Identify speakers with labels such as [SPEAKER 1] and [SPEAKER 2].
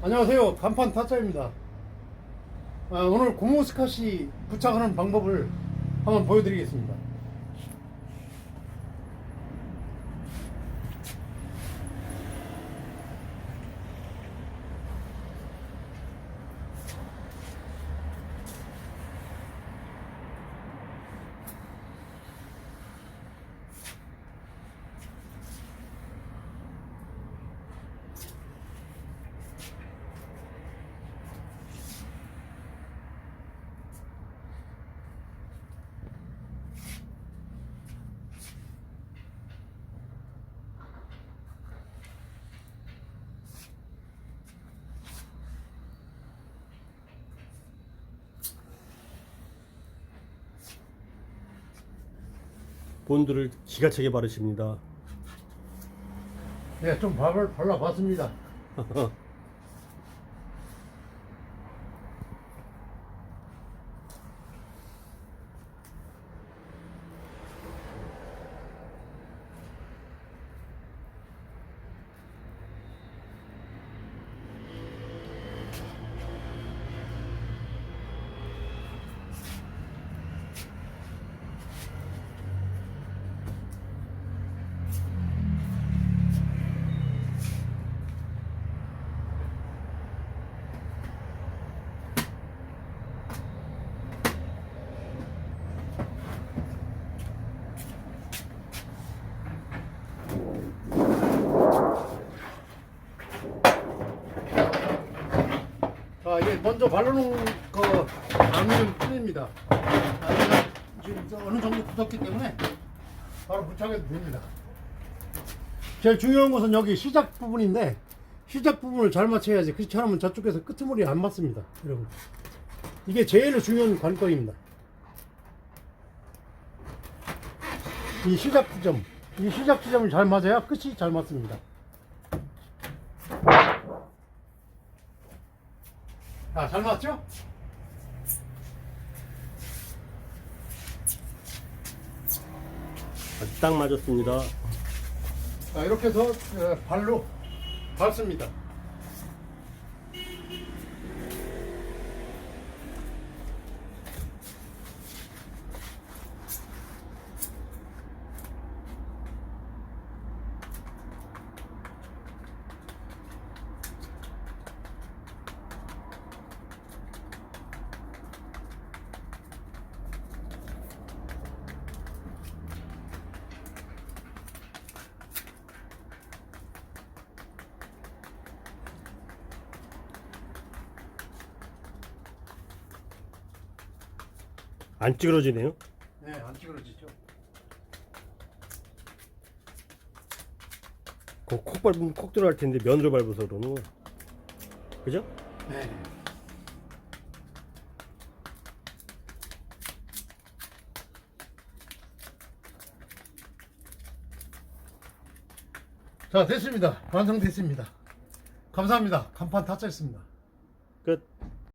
[SPEAKER 1] 안녕하세요. 간판 타짜입니다. 아, 오늘 고무 스카시 부착하는 방법을 한번 보여드리겠습니다.
[SPEAKER 2] 본드를 기가 차게 바르십니다.
[SPEAKER 1] 네, 좀 밥을 발라봤습니다. 자, 이게 먼저 발라놓은 거 알루미늄 핀입니다. 아, 지금 저 어느 정도 굳었기 때문에 바로 부착해도 됩니다. 제일 중요한 것은 여기 시작 부분인데 시작 부분을 잘 맞춰야지 그렇지 않으면 저쪽에서 끄트머리 안 맞습니다. 여러분 이게 제일 중요한 관건입니다. 이 시작 지점 이 시작 지점을 잘 맞아야 끝이 잘 맞습니다. 아, 잘 맞죠?
[SPEAKER 2] 아주 딱 맞았습니다.
[SPEAKER 1] 자, 이렇게 해서 어, 발로 밟습니다.
[SPEAKER 2] 안 찌그러지네요.
[SPEAKER 1] 네, 안 찌그러지죠.
[SPEAKER 2] 콕, 콕 밟으면 콕 들어갈 텐데 면으로 밟아서 그러는 거. 그죠?
[SPEAKER 1] 네. 자, 됐습니다. 완성됐습니다. 감사합니다. 간판 타짜였습니다.